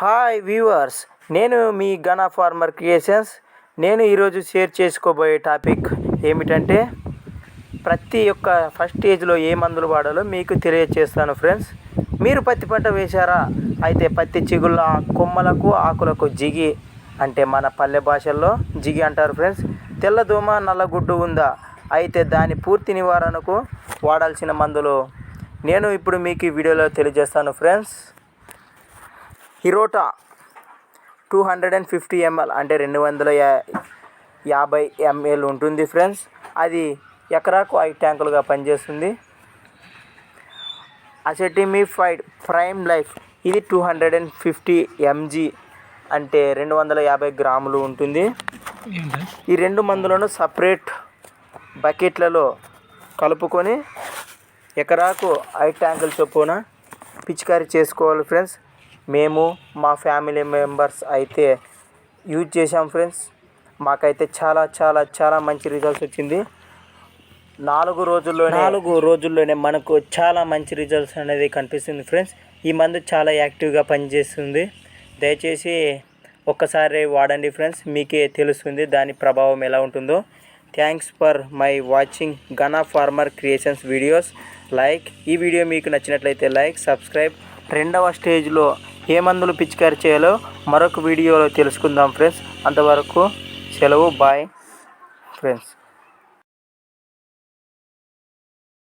Hi viewers నేను మీ గనా farmer creations. నేను ఈరోజు షేర్ చేసుకోబోయే టాపిక్ ఏమిటంటే ప్రతి ఒక్క ఫస్ట్ స్టేజ్లో ఏ మందులు వాడాలో మీకు తెలియజేస్తాను ఫ్రెండ్స్. మీరు పత్తి పంట వేశారా? అయితే పత్తి చిగుళ్ళ కొమ్మలకు ఆకులకు జిగి అంటే మన పల్లె భాషల్లో జిగి అంటారు ఫ్రెండ్స్. తెల్లదోమ నల్లగుడ్డు ఉందా? అయితే దాని పూర్తి నివారణకు వాడాల్సిన మందులు. నేను ఇప్పుడు మీకు ఈ వీడియోలో తెలియజేస్తాను friends. Hirota two hundred and fifty ML అంటే రెండు వందల యా- యాభై ఎంఎల్ ఉంటుంది ఫ్రెండ్స్. అది ఎకరాకు ఐదు ట్యాంకులుగా పనిచేస్తుంది. అసెటిమిఫైడ్ ప్రైమ్ లైఫ్. ఇది two hundred and fifty MG అంటే రెండు వందల యాభై గ్రాములు ఉంటుంది. ఈ రెండు మందులను సపరేట్ బకెట్లలో కలుపుకొని ఎకరాకు ఐదు ట్యాంకుల చొప్పున పిచికారీ చేసుకోవాలి ఫ్రెండ్స్. మేము మా ఫ్యామిలీ మెంబర్స్ అయితే యూజ్ చేసాం ఫ్రెండ్స్ మాకైతే చాలా చాలా చాలా మంచి రిజల్ట్స్ వచ్చింది. నాలుగు రోజుల్లో నాలుగు రోజుల్లోనే మనకు చాలా మంచి రిజల్ట్స్ అనేది కనిపిస్తుంది ఫ్రెండ్స్ ఈ మందు చాలా యాక్టివ్గా పనిచేస్తుంది. దయచేసి ఒక్కసారి వాడండి ఫ్రెండ్స్ మీకే తెలుస్తుంది దాని ప్రభావం ఎలా ఉంటుందో. Thanks for my watching Gana farmer creations videos like ఈ వీడియో మీకు నచ్చినట్లయితే లైక్ సబ్స్క్రైబ్ రెండవ స్టేజ్లో ఏ మందులు పిచికారీ చేయాలో మరొక వీడియోలో తెలుసుకుందాం ఫ్రెండ్స్. అంతవరకు సెలవు. Bye friends.